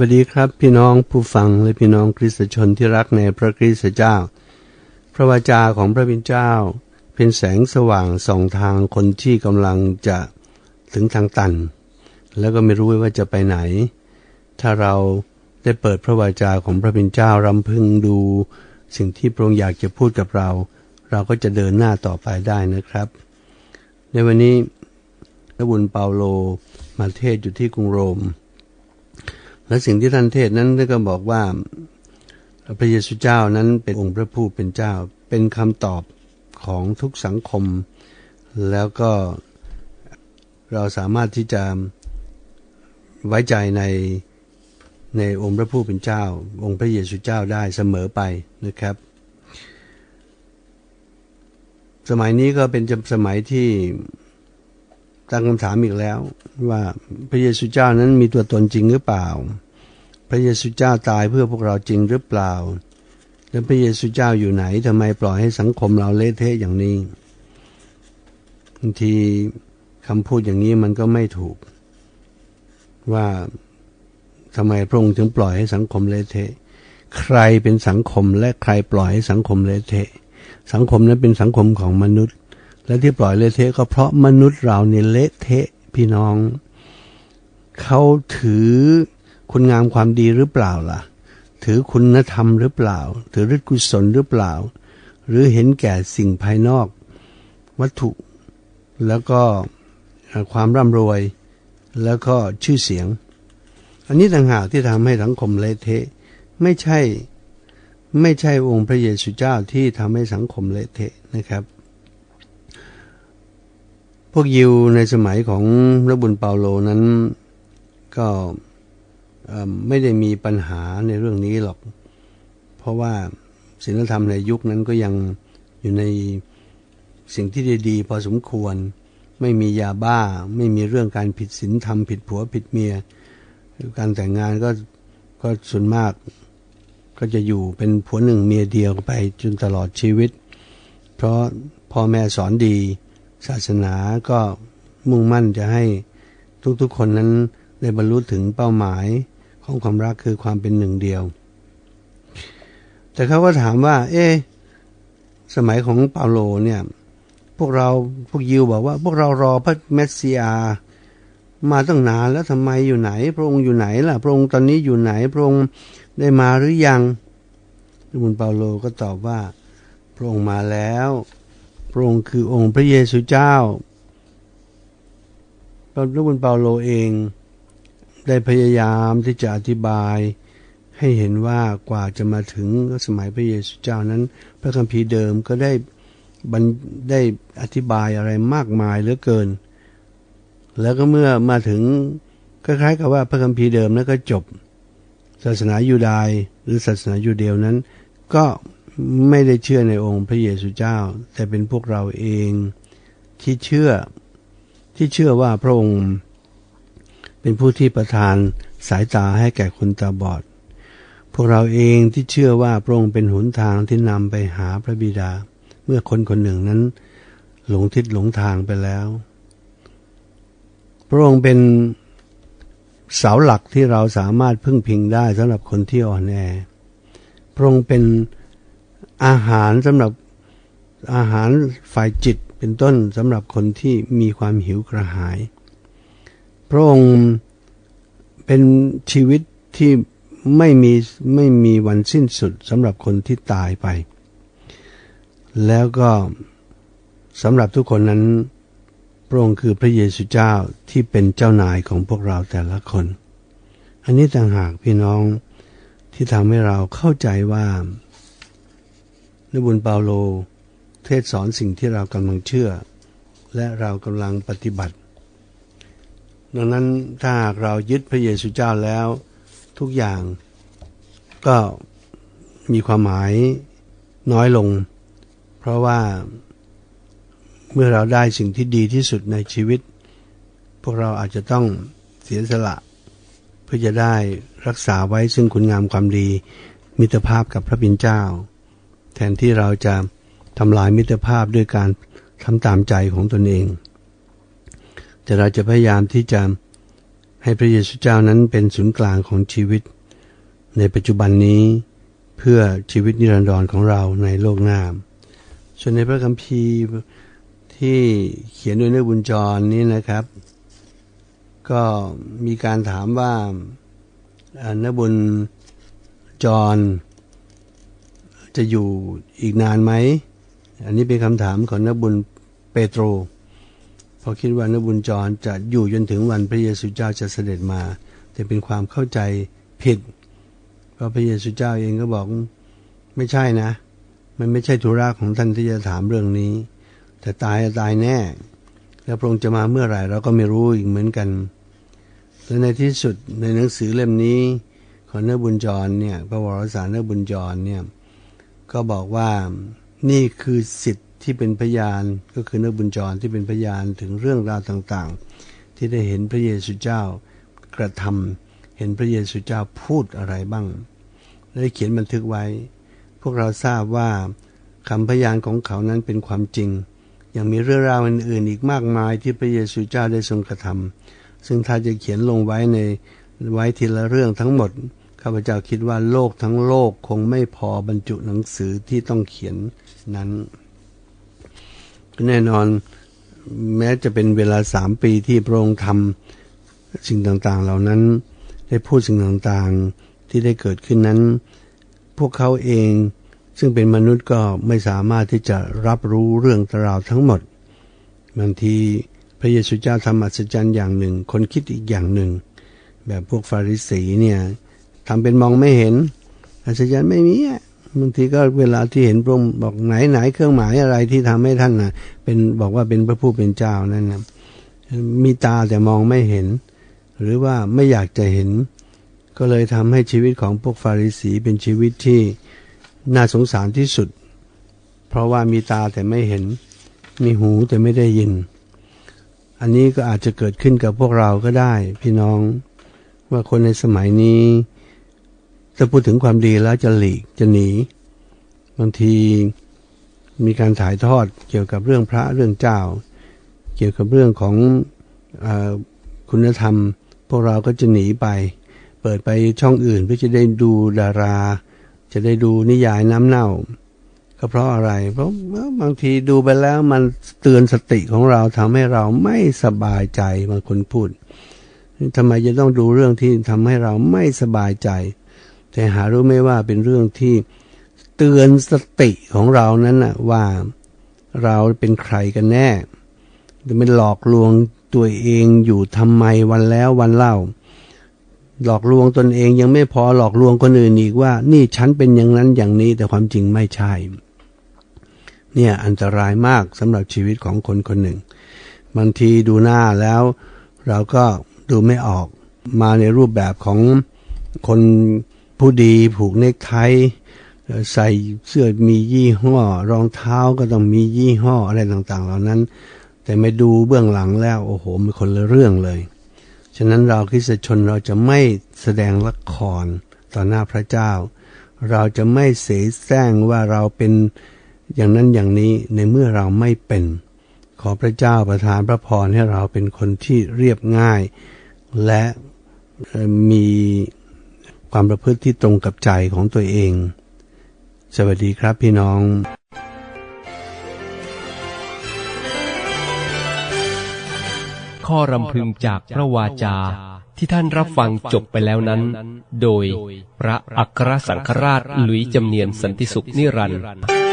วัสดีครับ พี่น้องผู้ฟังและพี่น้องคริสตชนที่รักในพระคริสตเจ้า พระวจาของพระบิดเจ้า เป็นแสงสว่างส่องทางคนที่กำลังจะถึงทางตัน แล้วก็ไม่รู้ว่าจะไปไหน ถ้าเราได้เปิดพระวจาของพระบิดเจ้ารำพึงดู สิ่งที่พระองค์อยากจะพูดกับเรา เราก็จะเดินหน้าต่อไปได้นะครับ ในวันนี้พระบุญเปาโลมาเทศอยู่ที่กรุงโรม และสิ่งที่ท่านเทศนั้นก็บอกว่า พระเยซูเจ้านั้นเป็นองค์พระผู้เป็นเจ้า เป็นคำตอบของทุกสังคม แล้วก็เราสามารถที่จะไว้ใจในในองค์พระผู้เป็นเจ้า องค์พระเยซูเจ้าได้เสมอไปนะครับ สมัยนี้ก็เป็นสมัยที่ ตั้งคำถามอีกแล้ว ว่าพระเยซูเจ้านั้นมีตัวตนจริงหรือเปล่า พระเยซูเจ้าตายเพื่อพวกเราจริงหรือเปล่า แล้วพระเยซูเจ้าอยู่ไหนทำไมปล่อยให้สังคมเราเละเทะอย่างนี้บางทีคำพูดอย่างนี้มันก็ไม่ถูก ว่าทำไมพระองค์ถึงปล่อยให้สังคมเละเทะ ใครเป็นสังคมและใครปล่อยให้สังคมเละเทะ สังคมนั้นเป็นสังคมของมนุษย์ และที่ปล่อยเละเทะก็เพราะมนุษย์เราเนี่ยเละเทะพี่น้องเขาถือคุณงามความดีหรือเปล่าล่ะ ถือคุณธรรมหรือเปล่า ถือฤทธิกุศลหรือเปล่า หรือเห็นแก่สิ่งภายนอก วัตถุ แล้วก็ความร่ำรวย แล้วก็ชื่อเสียง อันนี้ต่างหากที่ทำให้สังคมเละเทะ ไม่ใช่ ไม่ใช่องค์พระเยซูเจ้าที่ทำให้สังคมเละเทะนะครับ พวกยิวในสมัยของพระบุญเปาโลนั้นก็ไม่ได้มีปัญหาในเรื่องนี้หรอก เพราะว่าศีลธรรมในยุคนั้นก็ยังอยู่ในสิ่งที่ดีๆพอสมควร ไม่มียาบ้า ไม่มีเรื่องการผิดศีลธรรม ผิดผัวผิดเมีย การแต่งงานก็ก็ส่วนมาก ก็จะอยู่เป็นผัวหนึ่งเมียเดียวไปจนตลอดชีวิต เพราะพ่อแม่สอนดี ศาสนาก็มุ่งมั่นจะให้ทุกๆคนนั้นได้บรรลุถึงเป้าหมายของความรักคือความเป็นหนึ่งเดียว แต่เขาก็ถามว่า เอ๊สมัยของเปาโลเนี่ย พวกเราพวกยิวบอกว่า พวกเรารอพระเมสสิอามาตั้งนานแล้วทำไมอยู่ไหน พระองค์อยู่ไหนล่ะ พระองค์ตอนนี้อยู่ไหน พระองค์ได้มาหรือยังบุญเปาโลก็ตอบว่า พระองค์มาแล้ว พระองค์คือองค์พระเยซูเจ้าพระบุญเปาโลเองได้พยายามที่จะอธิบายให้เห็นว่ากว่าจะมาถึงสมัยพระเยซูเจ้านั้น พระคัมภีร์เดิมก็ได้บรรได้อธิบายอะไรมากมายเหลือเกิน แล้วก็เมื่อมาถึงคล้ายๆกับว่าพระคัมภีร์เดิมนั้นก็จบ ศาสนายูดายหรือศาสนายูเดียวนั้น ก็ ไม่ได้เชื่อในองค์พระเยซูเจ้า แต่เป็นพวกเราเองที่เชื่อที่เชื่อว่าพระองค์ เป็นผู้ที่ประทานสายตาให้แก่คนตาบอด พวกเราเองที่เชื่อว่าพระองค์เป็นหนทางที่นำไปหาพระบิดา เมื่อคนคนหนึ่งนั้น หลงทิศหลงทางไปแล้ว พระองค์เป็นเสาหลักที่เราสามารถพึ่งพิงได้สำหรับคนที่อ่อนแอพระองค์เป็น อาหารสำหรับอาหารฝ่ายจิตเป็นต้นสำหรับคนที่มีความหิวกระหาย พระองค์เป็นชีวิตที่ไม่มีไม่มีวันสิ้นสุดสำหรับคนที่ตายไป แล้วก็สำหรับทุกคนนั้น พระองค์คือพระเยซูเจ้าที่เป็นเจ้านายของพวกเราแต่ละคน อันนี้ต่างหากพี่น้องที่ทำให้เราเข้าใจว่า นบุญเปาโล เทศสอนสิ่งที่เรากำลังเชื่อ และเรากำลังปฏิบัติ ดังนั้นถ้าหากเรายึดพระเยซูเจ้าแล้ว ทุกอย่างก็มีความหมายน้อยลง เพราะว่าเมื่อเราได้สิ่งที่ดีที่สุดในชีวิต พวกเราอาจจะต้องเสียสละ เพื่อจะได้รักษาไว้ซึ่งคุณงามความดี มิตรภาพกับพระบิดเจ้า แทนที่เราจะทำลายมิตรภาพด้วยการทำตามใจของตนเอง แต่เราจะพยายามที่จะให้พระเยซูเจ้านั้นเป็นศูนย์กลางของชีวิต ในปัจจุบันนี้เพื่อชีวิตนิรันดรของเราในโลกหน้า ส่วนในพระคัมภีร์ที่เขียนโดยเนื้อบุญจรนี้นะครับ ก็มีการถามว่าอ่าเนื้อบุญจร จะอยู่อีกนานไหม อันนี้เป็นคำถามของนื้อบุญเปโตร เพราะคิดว่านื้อบุญจรจะอยู่จนถึงวันพระเยซูเจ้าจะเสด็จมา แต่เป็นความเข้าใจผิด เพราะพระเยซูเจ้าเองก็บอกไม่ใช่นะ มันไม่ใช่ธุระของท่านที่จะถามเรื่องนี้ แต่ตายตายแน่ แล้วพระองค์จะมาเมื่อไหร่เราก็ไม่รู้อีกเหมือนกันและในที่สุดในหนังสือเล่มนี้ของเนื้อบุญจรเนี่ยพระวรสารเนื้อบุญจรเนี่ย ก็บอกว่านี่คือสิทธิ์ที่เป็นพยานก็คือเนื้อบุญจรที่เป็นพยานถึงเรื่องราวต่างๆ ที่ได้เห็นพระเยซูเจ้ากระทำเห็นพระเยซูเจ้าพูดอะไรบ้างและได้เขียนบันทึกไว้ พวกเราทราบว่าคำพยานของเขานั้นเป็นความจริง ยังมีเรื่องราวอื่นๆอีกมากมายที่พระเยซูเจ้าได้ทรงกระทำซึ่งถ้าจะเขียนลงไว้ในไว้ทีละเรื่องทั้งหมด ข้าพเจ้าคิดว่าโลกทั้งโลกคงไม่พอบรรจุหนังสือที่ต้องเขียนนั้น แน่นอนแม้จะเป็นเวลาสามปีที่พระองค์ทำสิ่งต่างๆ เหล่านั้นได้พูดสิ่งต่างๆที่ได้เกิดขึ้นนั้น พวกเขาเองซึ่งเป็นมนุษย์ก็ไม่สามารถที่จะรับรู้เรื่องราวทั้งหมดบางทีพระเยซูเจ้าทำอัศจรรย์อย่างหนึ่ง คนคิดอีกอย่างหนึ่ง แบบพวกฟาริสีเนี่ย ทำเป็นมองไม่เห็นอัศจรรย์ไม่มีอะบางทีก็เวลาที่เห็นพระองค์บอกไหนไหนเครื่องหมายอะไรที่ทำให้ท่านนะเป็นบอกว่าเป็นพระผู้เป็นเจ้านั่นนะมีตาแต่มองไม่เห็น หรือว่าไม่อยากจะเห็น ก็เลยทำให้ชีวิตของพวกฟาริสีเป็นชีวิตที่น่าสงสารที่สุด เพราะว่ามีตาแต่ไม่เห็น มีหูแต่ไม่ได้ยิน อันนี้ก็อาจจะเกิดขึ้นกับพวกเราก็ได้ พี่น้องว่าคนในสมัยนี้ ถ้าพูดถึงความดีแล้วจะหลีกจะหนี บางทีมีการถ่ายทอดเกี่ยวกับเรื่องพระเรื่องเจ้า เกี่ยวกับเรื่องของอคุณธรรม พวกเราก็จะหนีไป เปิดไปช่องอื่นเพื่อจะได้ดูดารา จะได้ดูนิยายน้ำเน่า ก็เพราะอะไร เพราะบางทีดูไปแล้วมันเตือนสติของเราทำให้เราไม่สบายใจบางคนพูดทำไมจะต้องดูเรื่องที่ทำให้เราไม่สบายใจ แต่หารู้ไหมว่าเป็นเรื่องที่เตือนสติของเรานั้นนะว่าเราเป็นใครกันแน่จะไม่หลอกลวงตัวเองอยู่ทำไมวันแล้ววันเล่า หลอกลวงตนเองยังไม่พอหลอกลวงคนอื่นอีกว่า นี่ฉันเป็นอย่างนั้นอย่างนี้แต่ความจริงไม่ใช่ เนี่ยอันตรายมากสำหรับชีวิตของคนคนหนึ่งบางทีดูหน้าแล้ว เราก็ดูไม่ออกมาในรูปแบบของคน ผู้ดีผูกเนคไทใส่เสื้อมียี่ห้อ รองเท้าก็ต้องมียี่ห้ออะไรต่างๆ เหล่านั้น แต่ไม่ดูเบื้องหลังแล้วโอ้โหมันคนละเรื่องเลย ฉะนั้นเราคริสชนเราจะไม่แสดงละครต่อหน้าพระเจ้า เราจะไม่เสแสร้งว่าเราเป็นอย่างนั้นอย่างนี้ในเมื่อเราไม่เป็น ขอพระเจ้าประทานพระพรให้เราเป็นคนที่เรียบง่าย และมี ความประพฤติที่ตรงกับใจของตัวเอง สวัสดีครับพี่น้องข้อรำพึงจากพระวาจาที่ท่านรับฟังจบไปแล้วนั้น โดยพระอัครสังฆราชหลุยจำเนียนสันติสุขนิรันดร์